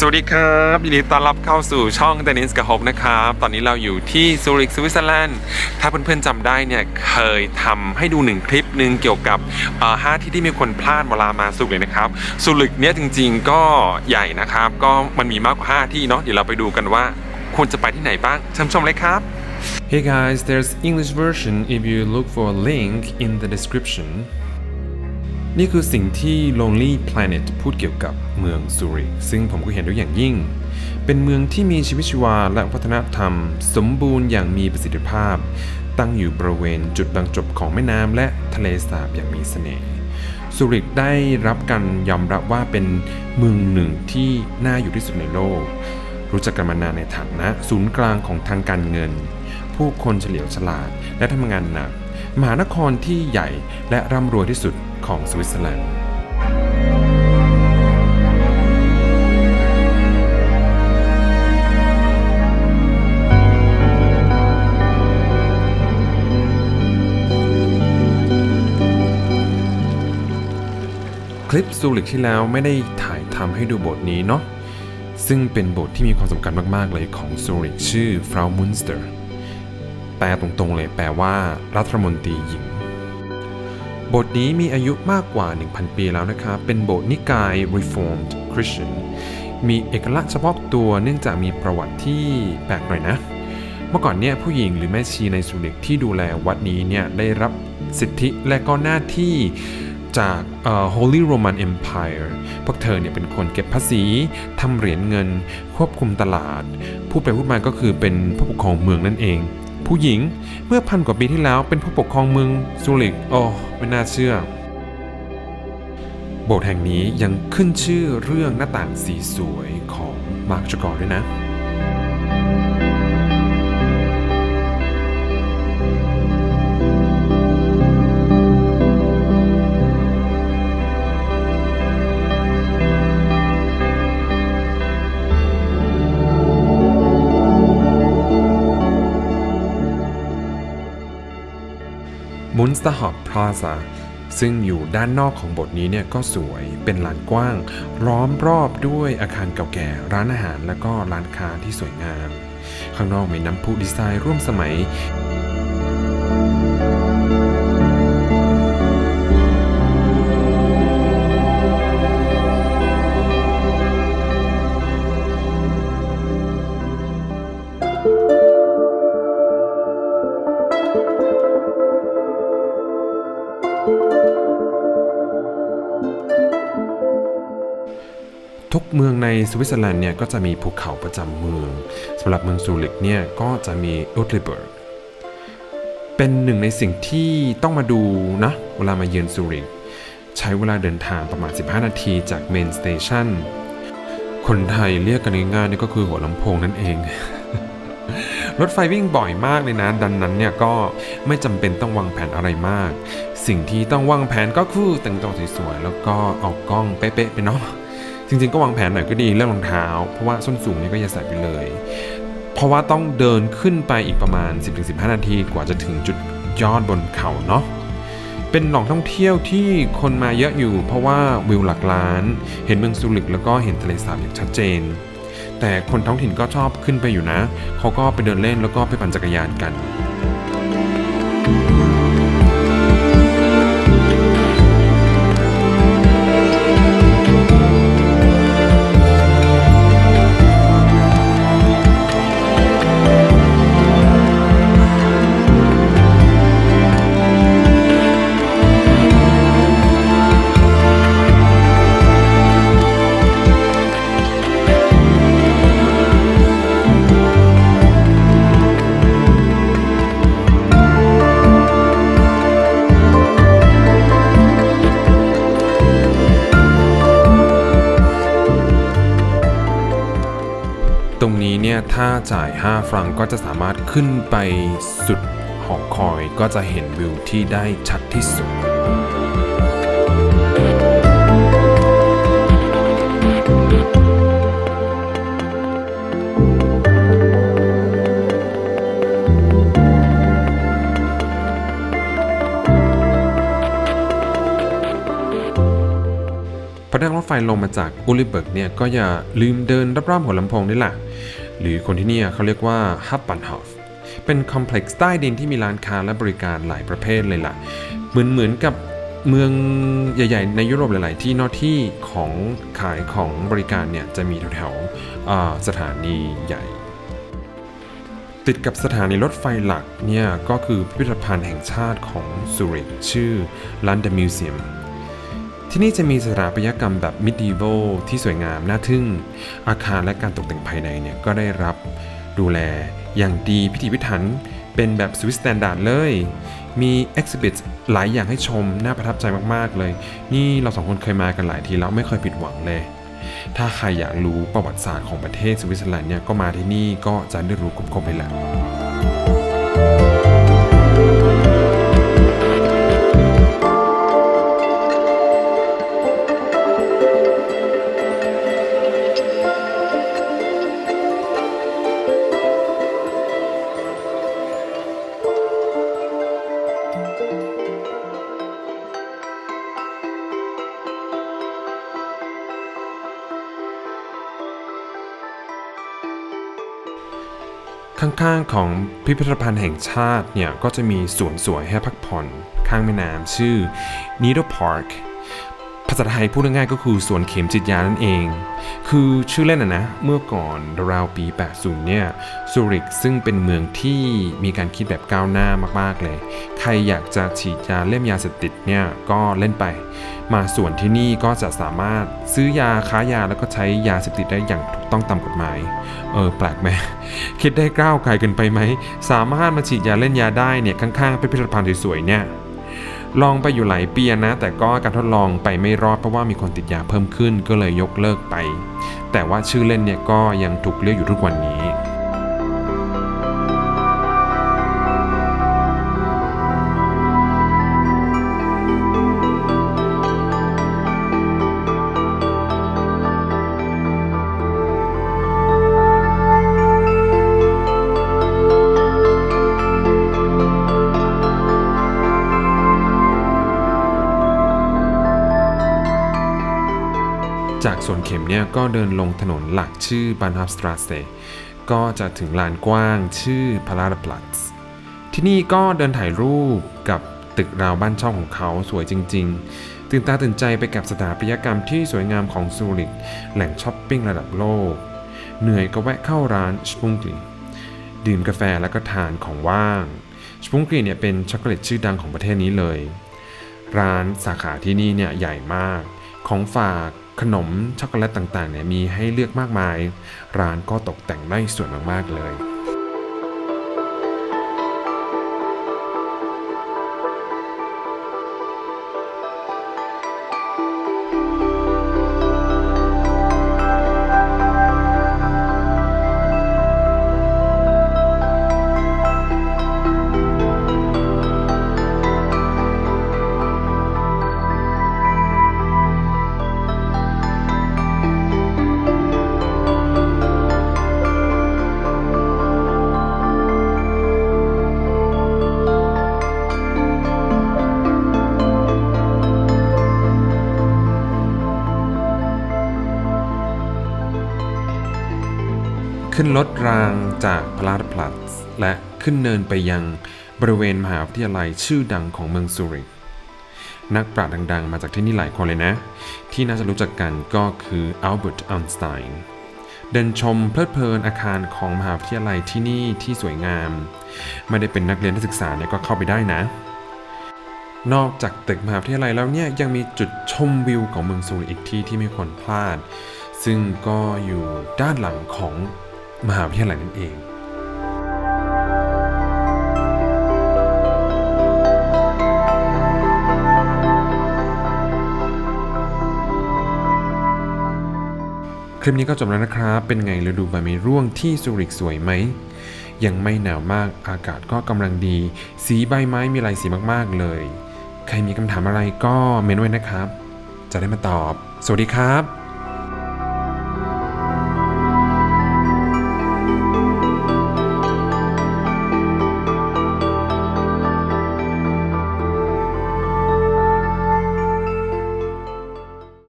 สวัสดีครับยินดีต้อนรับเข้าสู่ช่องเดนิสกับฮกนะครับ ตอนนี้เราอยู่ที่ซูริกสวิตเซอร์แลนด์ถ้าเพื่อนๆจำได้เนี่ย เคยทำให้ดูหนึ่งคลิปหนึ่งเกี่ยวกับห้าที่ที่มีคนพลาดเวลามาซูริกนะครับซูริกเนี่ยจริงๆก็ใหญ่นะครับ ก็มันมีมากกว่าห้าที่เนาะเดี๋ยวเราไปดูกันว่าควรจะไปที่ไหนบ้างชิญชมเลยครับ Hey guys, there's English version if you look for a link in the description. นี่คือสิ่งที่ Lonely Planet พูดเกี่ยวกับเมืองซูริกซึ่งผมก็เห็นด้วยอย่างยิ่ง เป็นเมืองที่มีชีวิตชีวาและวัฒนธรรม สมบูรณ์อย่างมีประสิทธิภาพ ตั้งอยู่บริเวณจุดบรรจบของแม่น้ำและทะเลสาบอย่างมีเสน่ห์ซูริกได้รับการยอมรับว่าเป็นเมืองหนึ่งที่น่าอยู่ที่สุดในโลก รู้จักกันมานานในฐานะศูนย์กลางของทางการเงิน ผู้คนเฉลียวฉลาดและทำงานหนัก มหานครที่ใหญ่และร่ำรวยที่สุด ของสวิตเซอร์แลนด์คลิปซูริกที่แล้วไม่ได้ถ่ายทำให้ดูบทนี้เนาะซึ่งเป็นบทที่มีความสำคัญมาก ๆ เลยของซูริกชื่อฟราวมุนสเตอร์แปลตรง ๆ เลยแปลว่ารัฐมนตรีหญิง บทนี้มีอายุมากกว่า 1,000 ปีแล้วนะครับ เป็นโบสถ์นิกาย Reformed Christian มีเอกลักษณ์เฉพาะตัวเนื่องจากมีประวัติที่แปลกหน่อยนะ เมื่อก่อนเนี่ยผู้หญิงหรือแม่ชีในสุริกที่ดูแลวัดนี้เนี่ยได้รับสิทธิและก็หน้าที่จาก Holy Roman Empire พวกเธอเนี่ยเป็นคนเก็บภาษีทำเหรียญเงิน ควบคุมตลาด พูดไปพูดมาก็คือเป็นผู้ปกครองเมืองนั่นเอง ผู้หญิง เมื่อพันกว่าปีที่แล้วเป็นผู้ปกครองเมืองซูริกโอ้ไม่น่าเชื่อ โบสถ์แห่งนี้ยังขึ้นชื่อเรื่องหน้าต่างสีสวยของมาร์กจกอร์ด้วยนะ มุนสเตอร์ฮอปพลาซาซึ่งอยู่ด้านนอกของบทนี้เนี่ยก็สวยเป็นลานกว้าง ล้อมรอบด้วยอาคารเก่าแก่ ร้านอาหารและก็ร้านค้าที่สวยงาม ข้างนอกมีน้ำพุดีไซน์ร่วมสมัย ทุกเมืองในสวิตเซอร์แลนด์เนี่ยก็จะมีภูเขาประจำเมืองสำหรับเมืองซูริกเนี่ยก็จะมีอุตลิเบิร์กเป็นหนึ่งในสิ่งที่ต้องมาดูนะเวลามาเยือนซูริกใช้เวลาเดินทางประมาณ 15 นาทีจากเมนสเตชันคนไทยเรียกกันง่ายๆนี่ก็คือหัวลำโพงนั่นเอง รถไฟวิ่งบ่อยมากเลยนะ ดังนั้นเนี่ยก็ไม่จำเป็นต้องวางแผนอะไรมาก สิ่งที่ต้องวางแผนก็คือแต่งตัวสวยๆแล้วก็เอากล้องเป๊ะๆไปเนาะ จริงๆก็วางแผนหน่อยก็ดีเรื่องรองเท้า เพราะว่าส้นสูงเนี่ยก็อย่าใส่ไปเลย เพราะว่าต้องเดินขึ้นไปอีกประมาณ 10-15 นาทีกว่าจะถึงจุดยอดบนเขาเนาะเป็นหล่องท่องเที่ยวที่คนมาเยอะอยู่ เพราะว่าวิวหลักล้าน เห็นเมืองซูริกแล้วก็เห็นทะเลสาบอย่างชัดเจน แต่คนท้องถิ่นก็ชอบขึ้นไปอยู่นะ เขาก็ไปเดินเล่นแล้วก็ไปปั่นจักรยานกัน ตรงนี้เนี่ยถ้าจ่าย 5 ฟรังก็จะสามารถขึ้นไปสุดหอคอยก็จะเห็นวิวที่ได้ชัดที่สุด นั่งรถไฟลงมาจากอุลิเบิร์กเนี่ยก็อย่าลืมเดินรอบๆหัวลำโพงด้วยล่ะหรือคนที่นี่เขาเรียกว่าฮับบันฮอฟเป็นคอมเพล็กซ์ใต้ดินที่มีร้านค้าและบริการหลายประเภทเลยล่ะ เหมือนเหมือนกับเมืองใหญ่ ๆ ในยุโรปหลาย ๆ ที่นอกที่ของขายของบริการเนี่ยจะมีแถวๆสถานีใหญ่ ติดกับสถานีรถไฟหลักเนี่ยก็คือพิพิธภัณฑ์แห่งชาติของซูริกชื่อ London Museum ที่นี่จะมีสถาปัตยกรรมแบบ medieval ที่สวยงามน่าทึ่ง อาคารและการตกแต่งภายในเนี่ยก็ได้รับดูแลอย่างดีพิถีพิถันเป็นแบบสวิสแตนดาร์ดเลย มี exhibit หลายอย่างให้ชม น่าประทับใจมากๆเลย นี่เราสองคนเคยมากันหลายทีแล้วไม่เคยผิดหวังเลย ถ้าใครอยากรู้ประวัติศาสตร์ของประเทศสวิตเซอร์แลนด์เนี่ยก็มาที่นี่ก็จะได้รู้ครบๆไปแล้ว ข้างๆของพิพิธภัณฑ์แห่งชาติเนี่ยก็จะมีสวนสวยให้พักผ่อนข้างแม่น้ำชื่อ Needle Park ภาษาไทยพูดง่ายๆก็คือสวนเข็มจิตยานั่นเอง คือชื่อเล่นอะนะ เมื่อก่อนราวปี 80 เนี่ยซูริกซึ่งเป็นเมืองที่มีการคิดแบบก้าวหน้ามากๆเลย ใครอยากจะฉีดยาเล่มยาเสพติดเนี่ยก็เล่นไป มาส่วนที่นี่ก็จะสามารถซื้อยาค้ายาแล้วก็ใช้ยาเสพติดได้อย่างถูกต้องตามกฎหมาย เออแปลกไหมคิดได้กล้าวไกลเกินไปไหม สามารถมาฉีดยาเล่นยาได้เนี่ยข้างๆพิพิธภัณฑ์สวยๆเนี่ยลองไปอยู่หลายปีนะ แต่ก็การทดลองไปไม่รอดเพราะว่ามีคนติดยาเพิ่มขึ้นก็เลยยกเลิกไป แต่ว่าชื่อเล่นเนี่ยก็ยังถูกเรียกอยู่ทุกวันนี้ จากสวนเข็มเนี่ยก็เดินลงถนนหลักชื่อบานฮับสตราเซก็จะถึงลานกว้างชื่อพาราดพลัตส์ที่นี่ก็เดินถ่ายรูปกับตึกราวบ้านช่องของเขาสวยจริง ๆ ตื่นตาตื่นใจไปกับสถาปัตยกรรมที่สวยงามของซูริกแหล่งช้อปปิ้งระดับโลก เหนื่อยก็แวะเข้าร้านสปุงกลีดื่มกาแฟแล้วก็ทานของว่างสปุงกลีเนี่ยเป็นช็อกโกแลตชื่อดังของประเทศนี้เลย ร้านสาขาที่นี่เนี่ยใหญ่มาก ของฝาก ขนมช็อกโกแลตต่างๆเนี่ยมีให้เลือกมากมาย ร้านก็ตกแต่งได้สวยมากๆเลย ขึ้นรถรางจากพลาดพลัสและขึ้นเนินไปยังบริเวณมหาวิทยาลัยชื่อดังของเมืองซูริกนักปราชญ์ดังๆ มาจากที่นี่หลายคนเลยนะ ที่น่าจะรู้จักกันก็คืออัลเบิร์ตอัลสไตน์เดินชมเพลิดเพลินอาคารของมหาวิทยาลัยที่นี่ที่สวยงาม ไม่ได้เป็นนักเรียนนักศึกษาเนี่ยก็เข้าไปได้นะ นอกจากตึกมหาวิทยาลัยแล้วเนี่ยยังมีจุดชมวิวของเมืองซูริกอีกที่ที่ไม่ควรพลาด ซึ่งก็อยู่ด้านหลังของ มหาวิทยาลัยนั่นเองคลิปนี้ก็จบแล้วนะครับ เป็นไงฤดูใบไม้ร่วงที่ซูริกสวยไหม ยังไม่หนาวมาก อากาศก็กำลังดี สีใบไม้มีหลายสีมากๆเลย ใครมีคำถามอะไรก็เมนไว้นะครับ จะได้มาตอบ สวัสดีครับ